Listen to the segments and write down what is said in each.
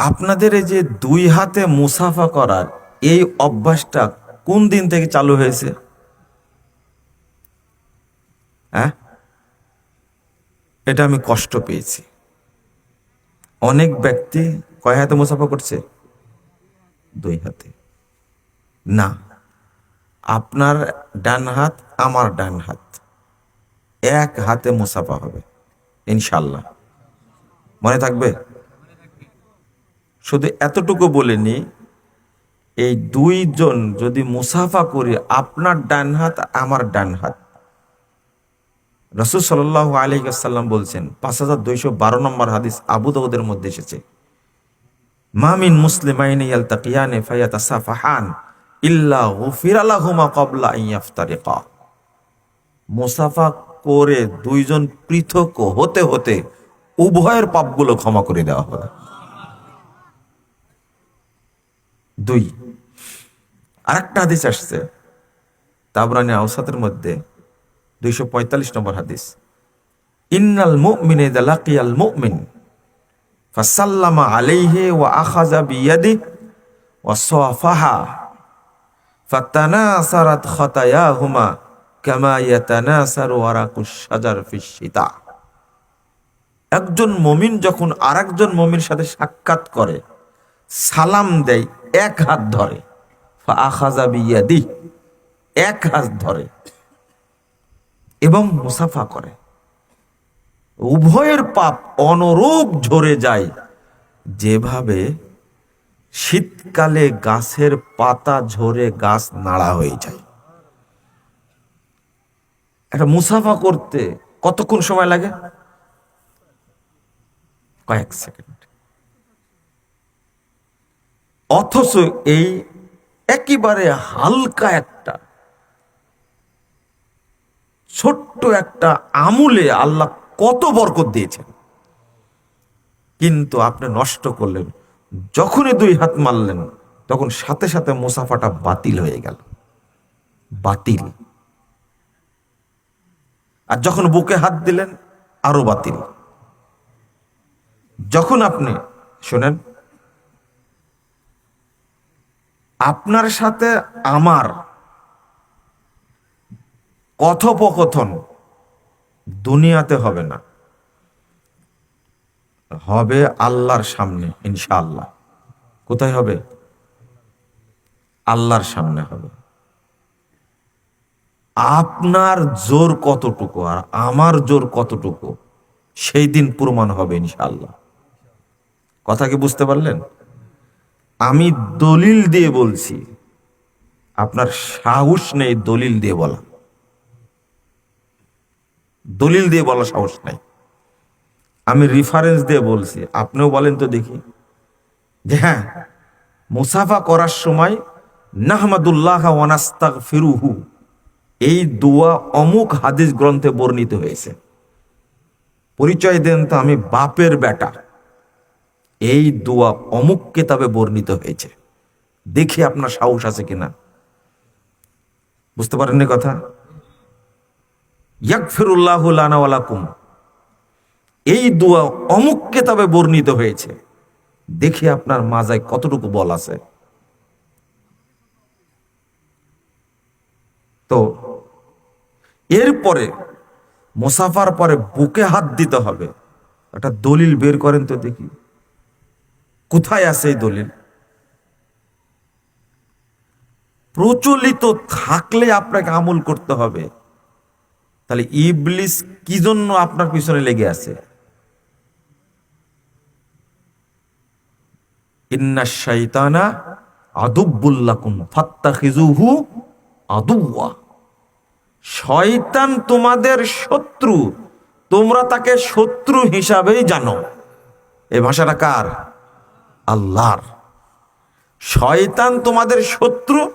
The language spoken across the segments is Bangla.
আপনাদের এই যে দুই হাতে মুসাফা করার এই অভ্যাসটা কোন দিন থেকে চালু হয়েছে? হ্যাঁ? এটা আমি কষ্ট পেয়েছি। অনেক ব্যক্তি কয় হাতে মুসাফা করছে? দুই হাতে। না, আপনার ডান হাত, আমার ডান হাত। এক হাতে মুসাফা হবে ইনশাল্লাহ মনে থাকবে? শুধু এতটুকু বলিনি, এই দুইজন যদি মুসাফা করি, আপনার ডান হাত, আমার ডান হাত। রসুল সাল্লাহ আলহিসাল্লাম বলছেন, পাঁচ হাজার দুইশো বারো নম্বর হাদিস আবু দাউদের মধ্যে এসেছে। মামিন ইয়াফতারিকা। মুসাফা করে দুইজন পৃথক হতে হতে উভয়ের পাপগুলো ক্ষমা করে দেওয়া হবে দুই। আরেকটা হাদিস আসছে, তাবরানি আউসাতের মধ্যে, দুইশো পঁয়তাল্লিশ নম্বর হাদিস। ইন্নাল মুমিনে লাকিয়াল মুমিন, ফাসাল্লামা আলাইহি ওয়া আখাযা বিয়াদি ওয়া সাফাহা, ফাতানাসারাত খাতায়াহুমা কামা ইয়াতানাসারু ওয়ারাকুশ শাজার ফিশ শীতা। একজন মমিন যখন আরেকজন মমির সাথে সাক্ষাৎ করে, সালাম দেয় এক হাত ধরে। এক হাত ধরে। এবং মুসাফা করে। উভয়ের পাপ অনরূপ ঝরে যায়। যেভাবে শীতকালে গাছের পাতা ঝরে গাছ নাড়া হয়ে যায়। একটা মুসাফা করতে কতক্ষণ সময় লাগে? কয়েক সেকেন্ড। অথচ এই একেবারে হালকা একটা, ছোট্ট একটা আমুলে আল্লাহ কত বরকত দিয়েছেন। কিন্তু আপনি নষ্ট করলেন, যখনই দুই হাত মারলেন, তখন সাথে সাথে মুসাফাটা বাতিল হয়ে গেল। বাতিল। আর যখন বুকে হাত দিলেন, আরও বাতিল। যখন আপনি, শোনেন আপনার সাথে আমার কথোপকথন দুনিয়াতে হবে না। হবে আল্লাহর সামনে, ইনশাআল্লাহ। কোথায় হবে? আল্লাহর সামনে হবে। আপনার জোর কতটুকু আর আমার জোর কতটুকু, সেই দিন প্রমাণ হবে, ইনশাআল্লাহ। কথা কি বুঝতে পারলেন? আমি দলিল দিয়ে বলছি, আপনার সাহস নেই দলিল দিয়ে বলা দলিল দিয়ে বলা সাহস নাই। আমি রিফারেন্স দিয়ে বলছি, আপনিও বলেন তো দেখি। যে হ্যাঁ মুসাফা করার সময়, নাহমাদুল্লাহ ওয়ানাস্তাক ফিরুহু এই দোয়া অমুক হাদিস গ্রন্থে বর্ণিত হয়েছে। পরিচয় দেন তো আমি বাপের বেটা এই দোয়া অমুক কেতাবে বর্ণিত হয়েছে। দেখি আপনার সাহস আছে কিনা। বুঝতে পারেননি কথা? ইয়াকফিরুল্লাহ এই দোয়া অমুক কেতাবে বর্ণিত হয়েছে। দেখে আপনার মাজায় কতটুকু বল আছে। তো, এরপরে মুসাফার পরে বুকে হাত দিতে হবে। একটা দলিল বের করেন তো দেখি। কোথায় আছে এই দলিল? প্রচলিত থাকলে আপনাকে আমল করতে হবে। তাহলে ইবলিস কি জন্য আপনার পিছনে লেগে আছে? ইন্না শাইতানা আদুব্বুল্লাকুম ফাত্তাখিজুহু আদুওয়া। শয়তান তোমাদের শত্রু, তোমরা তাকে শত্রু হিসাবেই জানো। এ ভাষাটা কার? আল্লাহর। শয়তান তোমাদের শত্রু,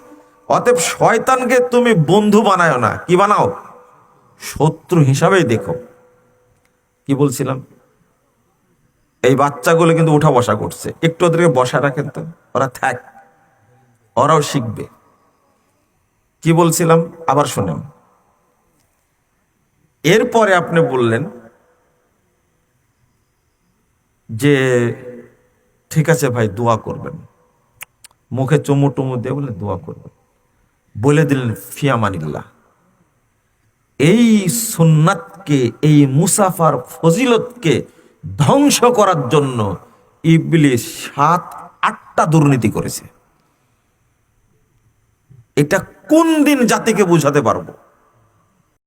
অতএব শয়তানকে তুমি বন্ধু বানায় না। কি বানাও? শত্রু হিসাবেই দেখো। কি বলছিলাম? এই বাচ্চাগুলো কিন্তু উঠা বসা করছে। একটু ওদেরকে বসা রাখেন তো। ওরা থাক। ওরাও শিখবে। কি বলছিলাম? আবার শুনেন। এরপরে আপনি বললেন যে ঠিক আছে ভাই, দোয়া করবেন। মুখে চুমু টুমু দিয়ে বলে দোয়া করবেন। বলে দিলেন ফিয়ামানিল্লাহ এই সুন্নাতকে, এই মুসাফার ফজিলতকে ধ্বংস করার জন্য ইবলিস সাত, আটটা দুর্নীতি করেছে। এটা কোন দিন জাতিকে বোঝাতে পারব?